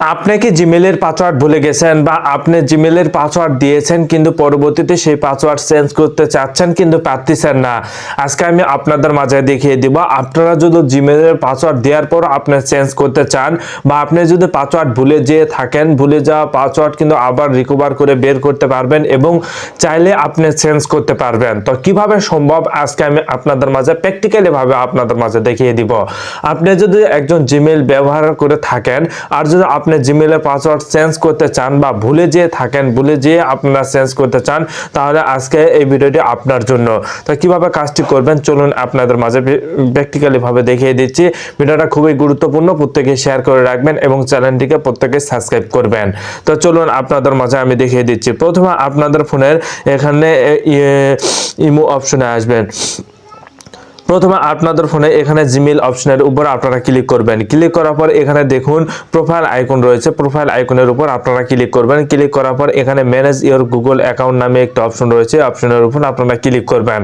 আপনি কি জিমেলের পাসওয়ার্ড ভুলে গেছেন বা আপনি জিমেলের পাসওয়ার্ড দিয়েছেন কিন্তু পরবর্তীতে সেই পাসওয়ার্ড চেঞ্জ করতে চাচ্ছেন কিন্তু পারতেছেন না? আজকে আমি আপনাদের মাঝে দেখিয়ে দিব, আপনারা যদি জিমেলের পাসওয়ার্ড দেওয়ার পর আপনি চেঞ্জ করতে চান বা আপনি যদি পাসওয়ার্ড ভুলে যেয়ে থাকেন, ভুলে যাওয়া পাসওয়ার্ড কিন্তু আবার রিকভার করে বের করতে পারবেন এবং চাইলে আপনি চেঞ্জ করতে পারবেন। তো কীভাবে সম্ভব? আজকে আমি আপনাদের মাঝে প্র্যাকটিক্যালি ভাবে আপনাদের মাঝে দেখিয়ে দিব। আপনি যদি একজন জিমেল ব্যবহার করে থাকেন আর যদি আপনি জিমেলের পাসওয়ার্ড চেঞ্জ করতে চান বা ভুলে যেয়ে থাকেন ভুলে যেয়ে আপনারা চেঞ্জ করতে চান তাহলে আজকে এই ভিডিওটি আপনার জন্য। তো কীভাবে কাজটি করবেন চলুন আপনাদের মাঝে প্র্যাকটিক্যালি ভাবে দেখিয়ে দিচ্ছি। ভিডিওটা খুবই গুরুত্বপূর্ণ প্রত্যেকে শেয়ার করে রাখবেন এবং চ্যানেলটিকে প্রত্যেকে সাবস্ক্রাইব করবেন। তো চলুন আপনাদের মাঝে আমি দেখিয়ে দিচ্ছি। প্রথমে আপনাদের ফোনের এখানে ইয়ে, ইমো অপশনে আসবেন। প্রথমে আপনাদের ফোনে এখানে জিমেল অপশনের উপর আপনারা ক্লিক করবেন। ক্লিক করার পর এখানে দেখুন প্রোফাইল আইকন রয়েছে। প্রোফাইল আইকনের উপর আপনারা ক্লিক করবেন। ক্লিক করার পর এখানে ম্যানেজ ইওর গুগল অ্যাকাউন্ট নামে একটা অপশন রয়েছে। অপশনের উপর আপনারা ক্লিক করবেন।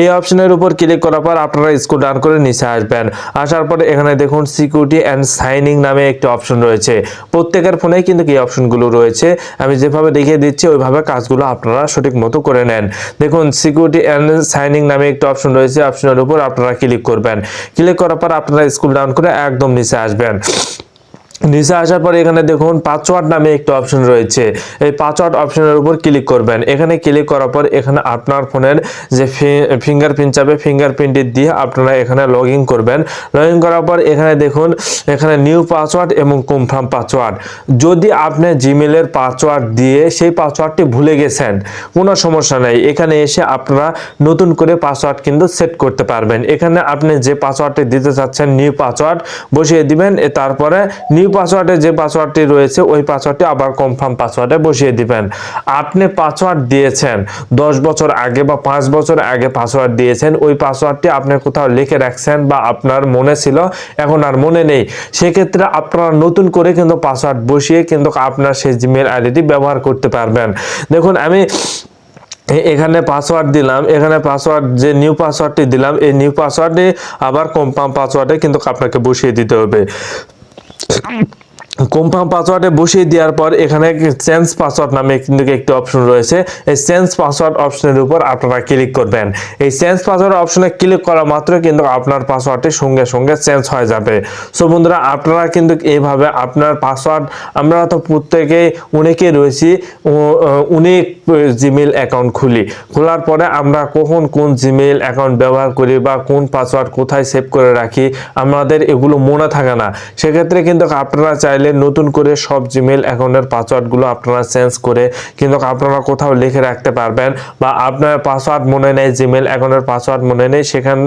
এই অপশনের উপর ক্লিক করার পর আপনারা স্কুল ডাউন করে নিচে আসবেন। আসার পরে এখানে দেখুন সিকিউরিটি অ্যান্ড সাইনিং নামে একটি অপশন রয়েছে। প্রত্যেকের ফোনেই কিন্তু এই অপশনগুলো রয়েছে। আমি যেভাবে দেখিয়ে দিচ্ছি, ওইভাবে কাজগুলো আপনারা সঠিক মতো করে নেন। দেখুন সিকিউরিটি অ্যান্ড সাইনিং নামে একটা অপশন রয়েছে। অপশনের উপর আপনারা ক্লিক করবেন। ক্লিক করার পর আপনারা স্কুল ডাউন করে একদম নিচে আসবেন। নিচে আসার পর এখানে দেখুন পাসওয়ার্ড নামে একটা অপশন রয়েছে। এই পাসওয়ার্ড অপশনের উপর ক্লিক করবেন। এখানে ক্লিক করার পর এখানে আপনার ফোনের যে ফিঙ্গারপ্রিন্ট চাবে ফিঙ্গারপ্রিন্টটি দিয়ে আপনারা এখানে লগ ইন করবেন। লগ ইন করার পর এখানে দেখুন, এখানে নিউ পাসওয়ার্ড এবং কনফার্ম পাসওয়ার্ড যদি আপনি জিমেলের পাসওয়ার্ড দিয়ে সেই পাসওয়ার্ডটি ভুলে গেছেন, কোনো সমস্যা নেই। এখানে এসে আপনারা নতুন করে পাসওয়ার্ড কিন্তু সেট করতে পারবেন। এখানে আপনি যে পাসওয়ার্ডটি দিতে চাচ্ছেন নিউ পাসওয়ার্ড বসিয়ে দিবেন তারপরে নিউ পাসওয়ার্ডে যে পাসওয়ার্ডটি রয়েছে, ওই পাসওয়ার্ডটি আবার কনফার্ম পাসওয়ার্ডে বসিয়ে দিবেন। আপনি পাসওয়ার্ড দিয়েছেন, দশ বছর আগে বা পাঁচ বছর আগে পাসওয়ার্ড দিয়েছেন, ওই পাসওয়ার্ডটি আপনি কোথাও লিখে রাখছেন বা আপনার মনে ছিল, এখন আর মনে নেই। সেক্ষেত্রে আপনারা নতুন করে কিন্তু পাসওয়ার্ড বসিয়ে কিন্তু আপনার সেই জিমেল আইডিটি ব্যবহার করতে পারবেন। দেখুন, আমি এখানে পাসওয়ার্ড দিলাম, এখানে পাসওয়ার্ড যে নিউ পাসওয়ার্ডটি দিলাম, এই নিউ পাসওয়ার্ডে আবার কনফার্ম পাসওয়ার্ডে কিন্তু আপনাকে বসিয়ে দিতে হবে। Um... কনফার্ম পাসওয়ার্ডে বসিয়ে দেওয়ার পর এখানে চেঞ্জ পাসওয়ার্ড নামে কিন্তু একটি অপশন রয়েছে। এই চেঞ্জ পাসওয়ার্ড অপশনের উপর আপনারা ক্লিক করবেন। এই চেঞ্জ পাসওয়ার্ড অপশনে ক্লিক করা মাত্র কিন্তু আপনার পাসওয়ার্ডটি সঙ্গে সঙ্গে চেঞ্জ হয়ে যাবে। সো বন্ধুরা, আপনারা কিন্তু এইভাবে আপনার পাসওয়ার্ড আমরা তো প্রত্যেকে অনেকে রয়েছি অনেক জিমেল অ্যাকাউন্ট খুলি। খোলার পরে আমরা কখন কোন জিমেল অ্যাকাউন্ট ব্যবহার করি বা কোন পাসওয়ার্ড কোথায় সেভ করে রাখি, আমাদের এগুলো মনে থাকে না। সেক্ষেত্রে কিন্তু আপনারা চাইলে নতুন করে সব জিমেল অ্যাকাউন্টের পাসওয়ার্ডগুলো আপনারা চেঞ্জ করে কিন্তু আপনারা কোথাও লিখে রাখতে পারবেন বা আপনার পাসওয়ার্ড মনে নেই জিমেল অ্যাকাউন্টের পাসওয়ার্ড মনে নেই, সেখান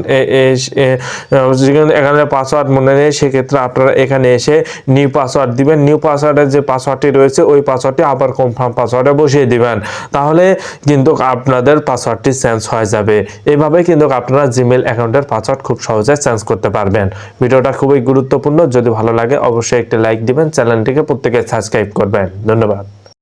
অ্যাকাউন্টের পাসওয়ার্ড মনে নেই, সেক্ষেত্রে আপনারা এখানে এসে নিউ পাসওয়ার্ড দিবেন। নিউ পাসওয়ার্ডের যে পাসওয়ার্ডটি রয়েছে, ওই পাসওয়ার্ডটি আবার কনফার্ম পাসওয়ার্ডে বসিয়ে দিবেন। তাহলে কিন্তু আপনাদের পাসওয়ার্ডটি চেঞ্জ হয়ে যাবে। এভাবে কিন্তু আপনারা জিমেল অ্যাকাউন্টের পাসওয়ার্ড খুব সহজে চেঞ্জ করতে পারবেন। ভিডিওটা খুবই গুরুত্বপূর্ণ। যদি ভালো লাগে, অবশ্যই একটা লাইক দিবেন চ্যানেলটিকে প্রত্যেকে সাবস্ক্রাইব করবেন। ধন্যবাদ।